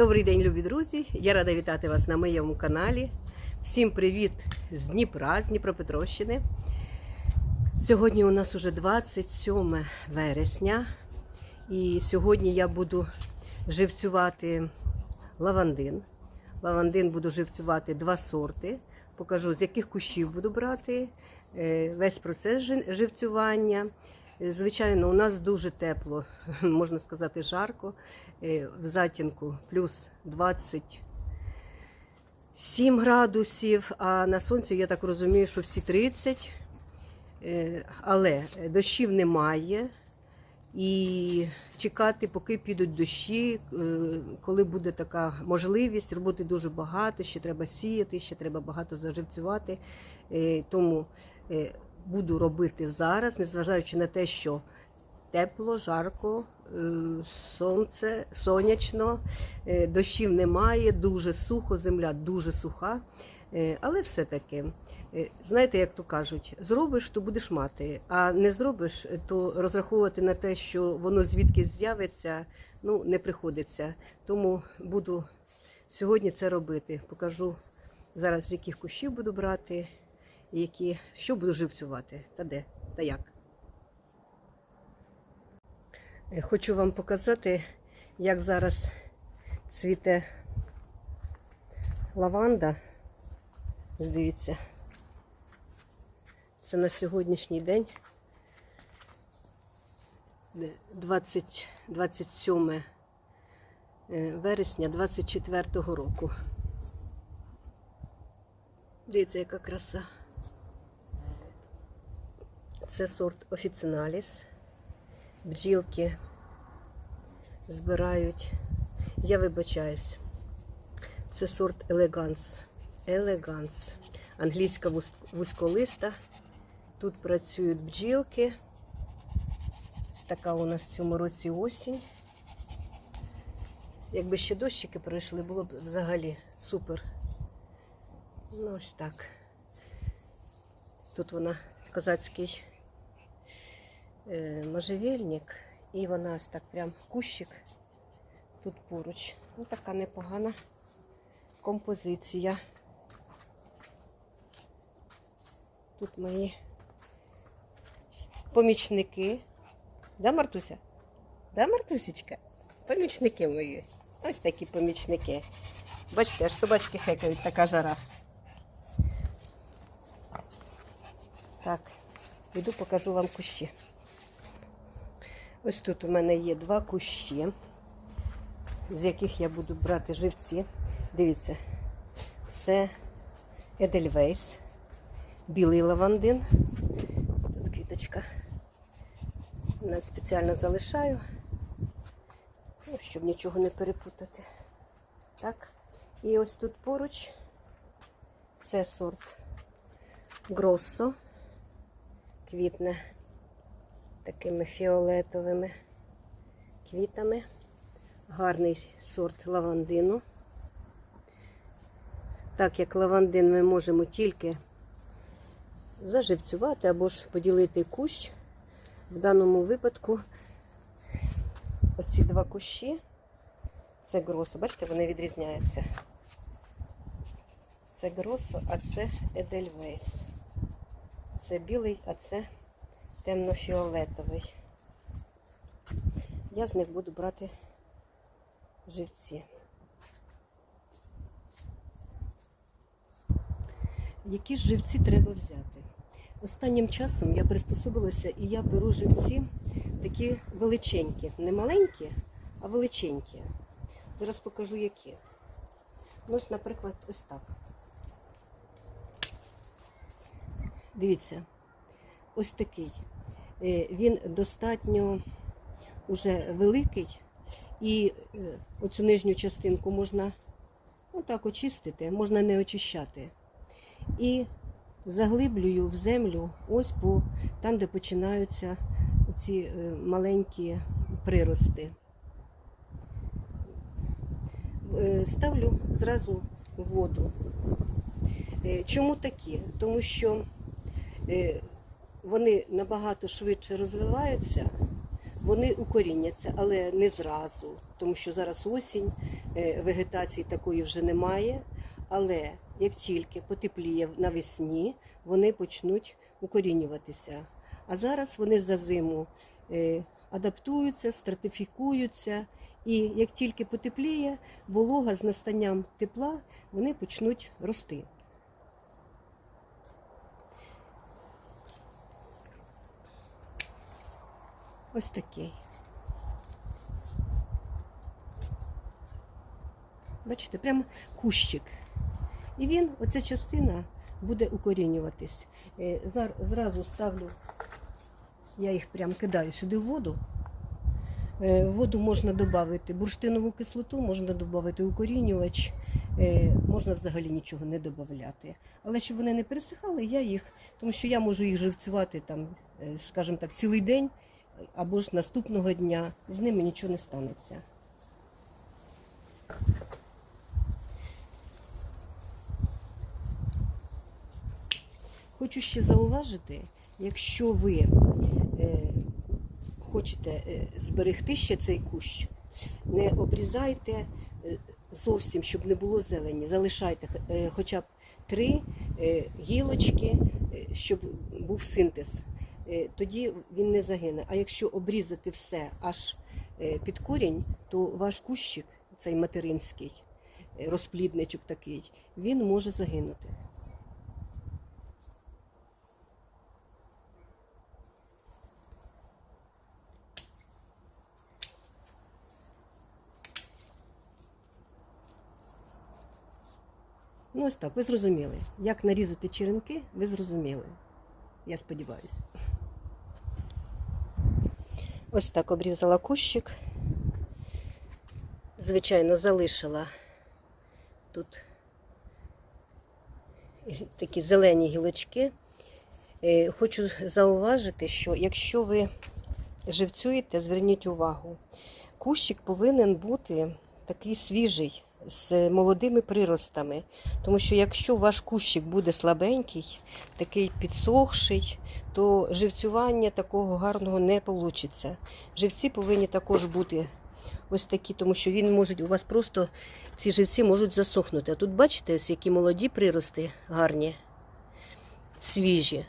Добрий день, любі друзі! Я рада вітати вас на моєму каналі. Всім привіт з Дніпра, з Дніпропетровщини. Сьогодні у нас уже 27 вересня, і сьогодні я буду живцювати лавандин. Лавандин буду живцювати два сорти. Покажу, з яких кущів буду брати, е, весь процес живцювання. Е, Звичайно, у нас дуже тепло, можна сказати, жарко. Е, В затінку плюс 27 градусів, а на сонці, я так розумію, що всі 30. Е, Але дощів немає. І чекати, поки підуть дощі, коли буде така можливість, роботи дуже багато, ще треба сіяти, ще треба багато заживцювати. Тому буду робити зараз, незважаючи на те, що тепло, жарко, е, сонце, сонячно, е, дощів немає, дуже сухо, земля дуже суха. Е, Але все-таки, знаєте, як то кажуть, зробиш, то будеш мати, а не зробиш, то розраховувати на те, що воно звідки з'явиться, ну не приходиться. Тому буду сьогодні це робити. Покажу зараз, з яких кущів буду брати, які, що буду живцювати, та де, та як. Е, Хочу вам показати, як зараз цвіте лаванда. Дивіться, це на сьогоднішній день, де 20, 27 е, вересня 24-го року. Дивіться, яка краса. Це сорт офіціналіс. Бджілки збирають. Я вибачаюсь. Це сорт елеганс. Елеганс. Англійська вуз- вузьколиста. Тут працюють бджілки. Така у нас в цьому році осінь. Якби ще дощики пройшли, було б взагалі супер. Ну, ось так. Тут вона козацький можжевельник. І вона ось так прям кущик тут поруч. Ну, така непогана композиція. Тут мої помічники. Да, Мартуся? Да, Мартусечка? Помічники мої. Ось такі помічники. Бачите, аж собачки хекають, така жара. Так, іду покажу вам кущі. Ось тут у мене є два кущі, з яких я буду брати живці. Дивіться, це Едельвейс, білий лавандин. Тут квіточка. Навіть спеціально залишаю, ну, щоб нічого не перепутати. Так. І ось тут поруч це сорт Гроссо. Квітне такими фіолетовими квітами. Гарний сорт лавандину. Так як лавандин ми можемо тільки заживцювати або ж поділити кущ. В даному випадку оці два кущі, це гросо, бачите, вони відрізняються. Це гросо, а це Едельвейс. Це білий, а це темно-фіолетовий. Я з них буду брати живці. Які ж живці треба взяти? Останнім часом я приспособилася і я беру живці такі величенькі, не маленькі, а величенькі. Зараз покажу які. Ось, наприклад, ось так. Дивіться, ось такий. Е, Він достатньо уже великий, і е, оцю нижню частинку можна отак очистити, можна не очищати. І заглиблюю в землю ось по там, де починаються ці е, маленькі прирости. Ставлю зразу воду. Чому такі? Тому що вони набагато швидше розвиваються, вони укоріняться, але не зразу, тому що зараз осінь, е, вегетації такої вже немає. Але як тільки потепліє навесні, вони почнуть укорінюватися. А зараз вони за зиму е, адаптуються, стратифікуються, і як тільки потепліє, волога з настанням тепла вони почнуть рости. Ось такий. Бачите, прямо кущик. І він, оця частина, буде укорінюватись. Е, Зразу ставлю, я їх прям кидаю сюди в воду. Е, воду можна додати бурштинову кислоту, можна додати укорінювач, е, можна взагалі нічого не додати. Але щоб вони не пересихали, я їх, тому що я можу їх живцювати там, скажімо так, цілий день або ж наступного дня. З ними нічого не станеться. Хочу ще зауважити, якщо ви е, хочете е, зберегти ще цей кущ, не обрізайте е, зовсім, щоб не було зелені. Залишайте е, хоча б три е, гілочки, е, щоб був синтез. Е, тоді він не загине. А якщо обрізати все аж е, під корінь, то ваш кущик, цей материнський е, розплідничок такий, він може загинути. Ну, ось так, ви зрозуміли. Як нарізати черенки, ви зрозуміли. Я сподіваюся. Ось так обрізала кущик. Звичайно, залишила тут такі зелені гілочки. Е, Хочу зауважити, що якщо ви живцюєте, зверніть увагу, кущик повинен бути такий свіжий, з молодими приростами. Тому що якщо ваш кущик буде слабенький, такий підсохший, то живцювання такого гарного не вийде. Живці повинні також бути ось такі, тому що він можуть, у вас просто ці живці можуть засохнути. А тут бачите, ось які молоді прирости гарні, свіжі.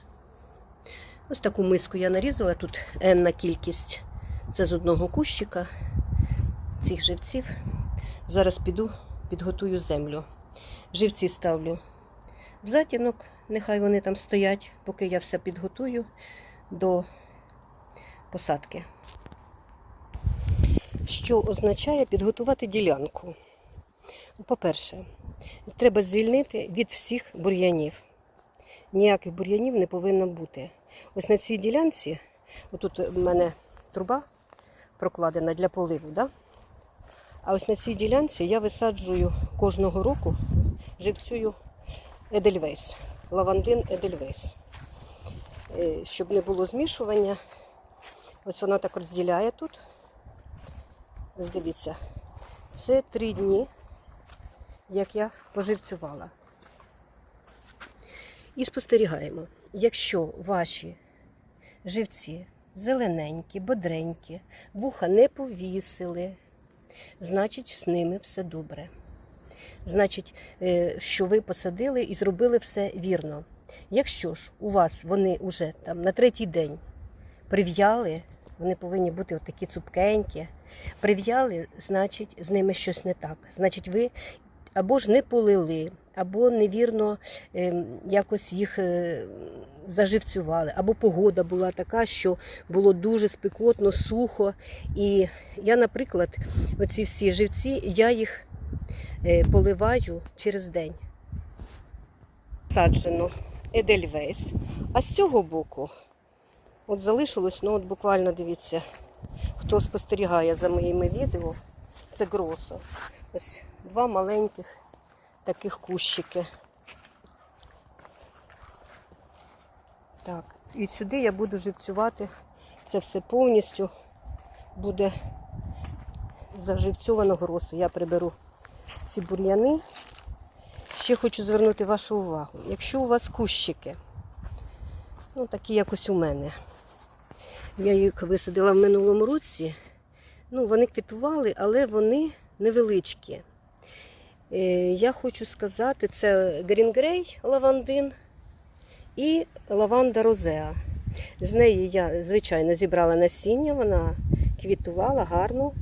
Ось таку миску я нарізала, тут енна кількість. Це з одного кущика цих живців. Зараз піду, підготую землю. Живці ставлю в затінок, нехай вони там стоять, поки я все підготую до посадки. Що означає підготувати ділянку? По-перше, треба звільнити від всіх бур'янів. Ніяких бур'янів не повинно бути. Ось на цій ділянці, отут в мене труба прокладена для поливу, да? А ось на цій ділянці я висаджую кожного року живцюю Едельвейс, лавандин Едельвейс. Е, Щоб не було змішування. Ось вона так розділяє тут. Ось дивіться, це три дні, як я поживцювала. І спостерігаємо, якщо ваші живці зелененькі, бодренькі, вуха не повісили, значить з ними все добре. Значить, е, що ви посадили і зробили все вірно. Якщо ж у вас вони вже там на третій день прив'яли, вони повинні бути отакі цупкенькі. Прив'яли, значить, з ними щось не так. Значить, ви або ж не полили, або невірно е, якось їх е, заживцювали, або погода була така, що було дуже спекотно, сухо. І я, наприклад, оці всі живці, я їх е, поливаю через день. Саджено Едельвейс. А з цього боку, от залишилось, ну от буквально дивіться, хто спостерігає за моїми відео, це гросо. Ось два маленьких таких кущики. Так, і сюди я буду живцювати. Це все повністю буде заживцьовано гросу. Я приберу ці бур'яни. Ще хочу звернути вашу увагу. Якщо у вас кущики, ну такі якось у мене, Я їх висадила в минулому році. Ну, вони квітували, але вони невеличкі. Е, Я хочу сказати, це Grey лавандин і лаванда розеа. З неї я, звичайно, зібрала насіння, вона квітувала гарно.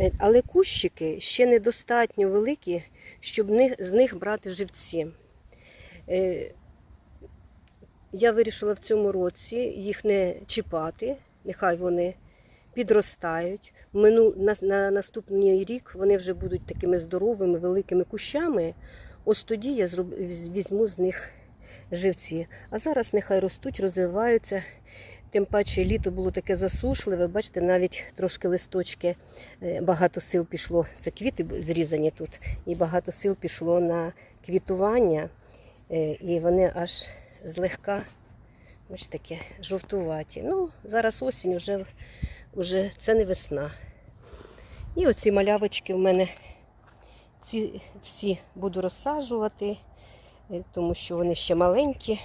Е, Але кущики ще недостатньо великі, щоб з них брати живці. Е, Я вирішила в цьому році їх не чіпати, нехай вони підростають. Мину, на, на наступний рік вони вже будуть такими здоровими, великими кущами. Ось тоді я зроб, візьму з них живці. А зараз нехай ростуть, розвиваються. Тим паче літо було таке засушливе, бачите, навіть трошки листочки, е, багато сил пішло, це квіти зрізані тут, і багато сил пішло на квітування, е, і вони аж злегка, ось таке, жовтуваті. Ну, зараз осінь, вже, вже це не весна. І оці малявочки в мене ці всі буду розсаджувати, е, тому що вони ще маленькі,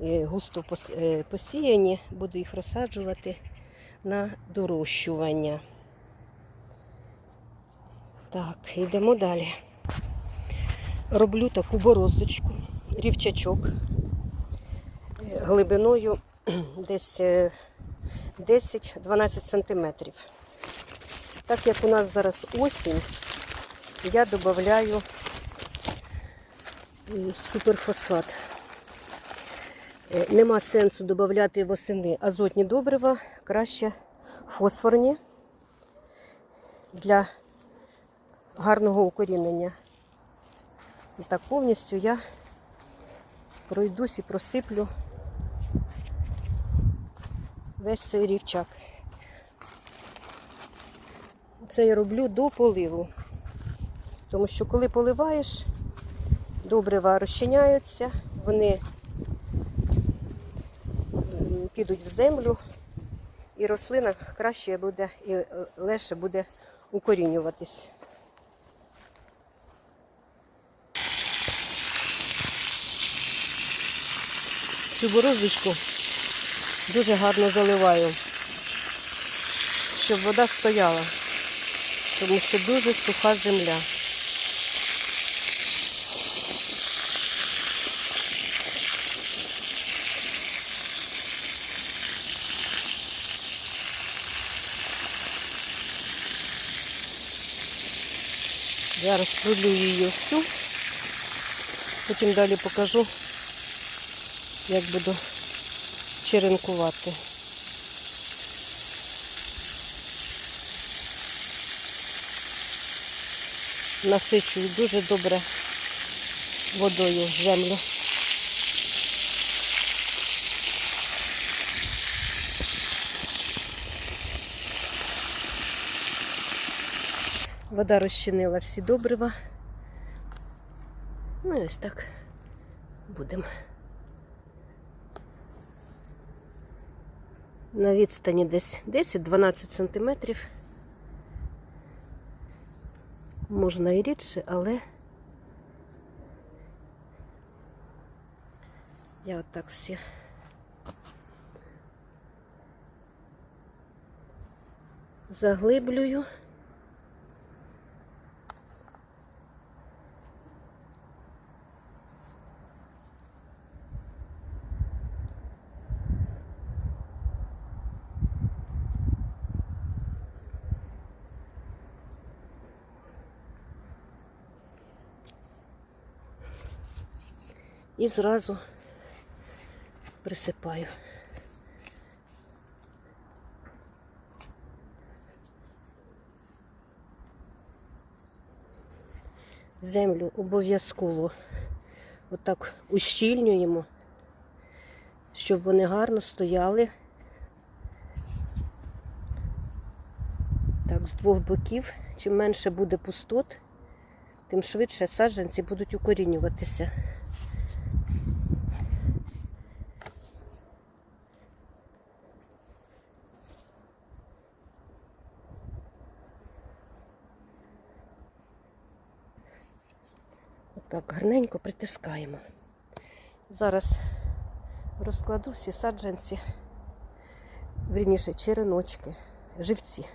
е, густо е, посіяні, буду їх розсаджувати на дорощування. Так, йдемо далі. Роблю таку бороздочку, рівчачок глибиною десь 10-12 сантиметрів. Так як у нас зараз осінь, я додаю суперфосфат. Е, Нема сенсу додати восени азотні добрива, краще фосфорні для гарного укорінення. Так повністю я пройдусь і просиплю весь цей рівчак. Це я роблю до поливу. Тому що коли поливаєш, добрива розчиняються, вони підуть в землю, і рослина краще буде і легше буде укорінюватись. Цю бороздочку дуже гарно заливаю, щоб вода стояла, тому що дуже суха земля. Я розпрулю її всю, потім далі покажу, як буду черенкувати. Насичую дуже добре водою землю. Вода розчинила всі добрива. Ну і ось так будемо. На відстані десь 10-12 сантиметрів. Можна і рідше, але я отак всі заглиблюю. І зразу присипаю. Землю обов'язково отак ущільнюємо, щоб вони гарно стояли. Так, з двох боків. Чим менше буде пустот, тим швидше саджанці будуть укорінюватися. Отак гарненько притискаємо. Зараз розкладу всі саджанці Вірніше, череночки, живці.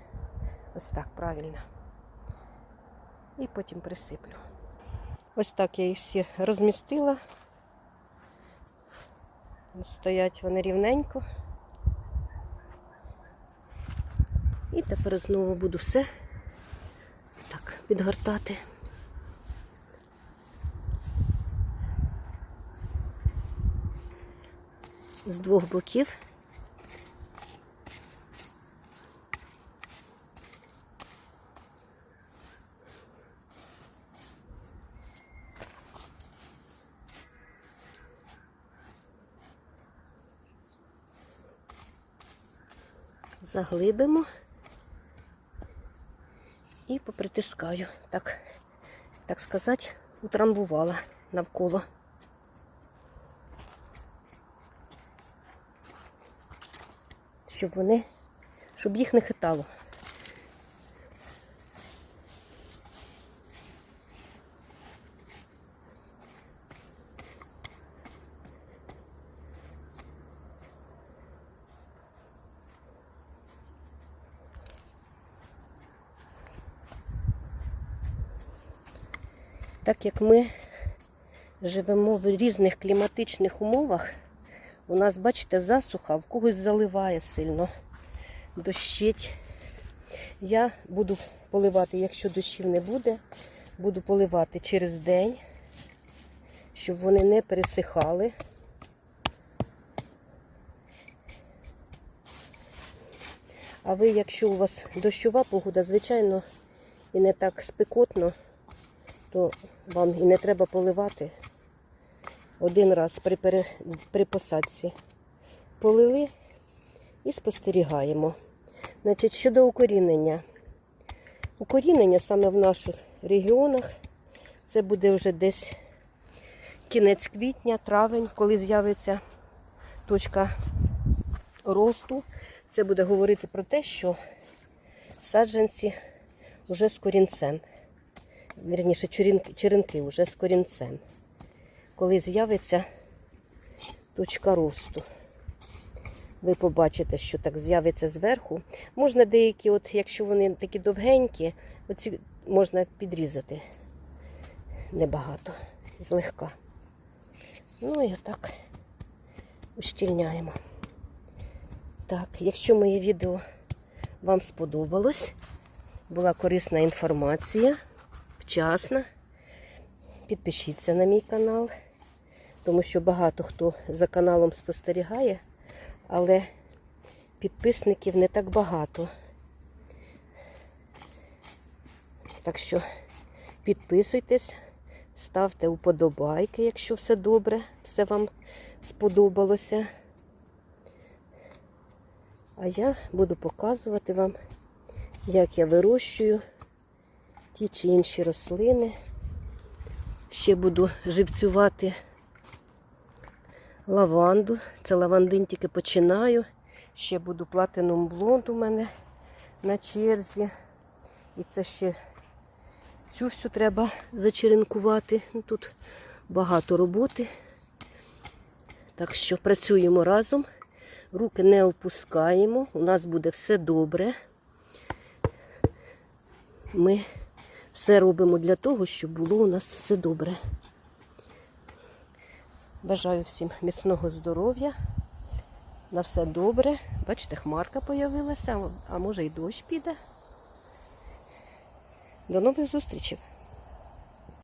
Ось так правильно. І потім присиплю. Ось так я їх всі розмістила. Стоять вони рівненько. І тепер знову буду все так підгортати. З двох боків. Заглибимо і попритискаю. Так, так сказати, утрамбувала навколо. Щоб вони, щоб їх не хитало. Так як ми живемо в різних кліматичних умовах, у нас, бачите, засуха, в когось заливає сильно, дощить. Я буду поливати, якщо дощів не буде, буду поливати через день, щоб вони не пересихали. А ви, якщо у вас дощова погода, звичайно, і не так спекотно, то вам і не треба поливати один раз при, пере... при посадці. Полили і спостерігаємо. Значить, щодо укорінення. Укорінення саме в наших регіонах, це буде вже десь кінець квітня, травень, коли з'явиться точка росту. Це буде говорити про те, що саджанці вже з корінцем вірніше, черенки, вже з корінцем. Коли з'явиться точка росту. Ви побачите, що так з'явиться зверху. Можна деякі, от якщо вони такі довгенькі, оці можна підрізати небагато, злегка. Ну і отак ущільняємо. Так, якщо моє відео вам сподобалось, була корисна інформація вчасно. Підпишіться на мій канал, тому що багато хто за каналом спостерігає, але підписників не так багато. Так що підписуйтесь, ставте уподобайки, якщо все добре, все вам сподобалося. А я буду показувати вам, як я вирощую ті чи інші рослини. Ще буду живцювати лаванду. Це лавандин тільки починаю. Ще буду платинум блонд у мене на черзі. І це ще цю всю треба зачеренкувати. Ну, Тут багато роботи. Так що працюємо разом, руки не опускаємо, у нас буде все добре. Ми все робимо для того, щоб було у нас все добре. Бажаю всім міцного здоров'я. На все добре. Бачите, хмарка з'явилася, а може і дощ піде. До нових зустрічей!